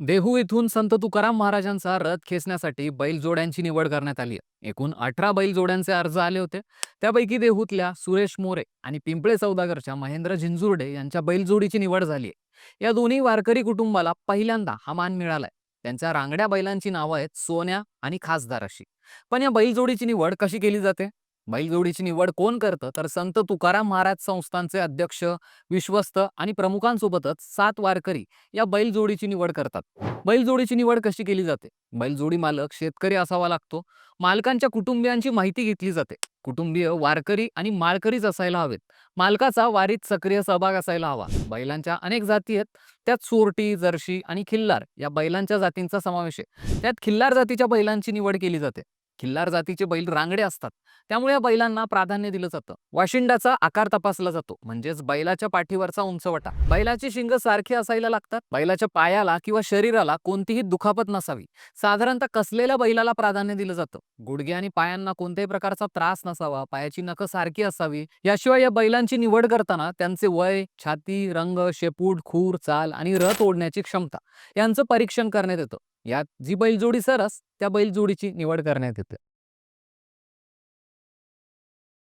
देहू येथून संत तुकाराम महाराजांचा रथ खेचण्यासाठी बैलजोड्यांची निवड करण्यात आली. आहे एकूण अठरा बैलजोड्यांचे अर्ज आले होते. त्यापैकी देहूतल्या सुरेश मोरे आणि पिंपळे सौदागरच्या महेंद्र झिंजुर्डे यांच्या बैलजोडीची निवड झाली आहे. या दोन्ही वारकरी कुटुंबाला पहिल्यांदा हा मान मिळालाय. त्यांच्या रांगड्या बैलांची नावं आहेत सोन्या आणि खासदार अशी. पण या बैलजोडीची निवड कशी केली जाते? बैलजोडीची निवड कोण करतं? तर संत तुकाराम महाराज संस्थांचे अध्यक्ष विश्वस्त आणि प्रमुखांसोबतच सात वारकरी या बैलजोडीची निवड करतात. बैलजोडीची निवड कशी केली जाते? बैलजोडी मालक शेतकरी असावा लागतो. मालकांच्या कुटुंबियांची माहिती घेतली जाते. कुटुंबीय वारकरी आणि माळकरीच असायला हवेत. मालकाचा वारीत सक्रिय सहभाग असायला हवा. बैलांच्या अनेक जाती आहेत. त्यात सोरटी जर्शी आणि खिल्लार या बैलांच्या जातींचा समावेश आहे. त्यात खिल्लार जातीच्या बैलांची निवड केली जाते. खिल्लार जातीचे बैल रांगडे असतात. त्यामुळे या बैलांना प्राधान्य दिलं जातं. वाशिंडाचा आकार तपासला जातो. म्हणजेच बैलाच्या पाठीवरचा उंचवटा. बैलाची शिंग सारखी असायला लागतात. बैलाच्या पायाला किंवा शरीराला कोणतीही दुखापत नसावी. साधारणतः कसलेल्या बैलाला प्राधान्य दिलं जातं? गुडघे आणि पायांना कोणत्याही प्रकारचा त्रास नसावा. पायाची नखं सारखी असावी. याशिवाय या बैलांची निवड करताना त्यांचे वय छाती रंग शेपूट खूर चाल आणि रथ ओढण्याची क्षमता यांचं परीक्षण करण्यात येतं. यात जी बैलजोडी सरस त्या बैलजोडीची निवड करण्यात येते.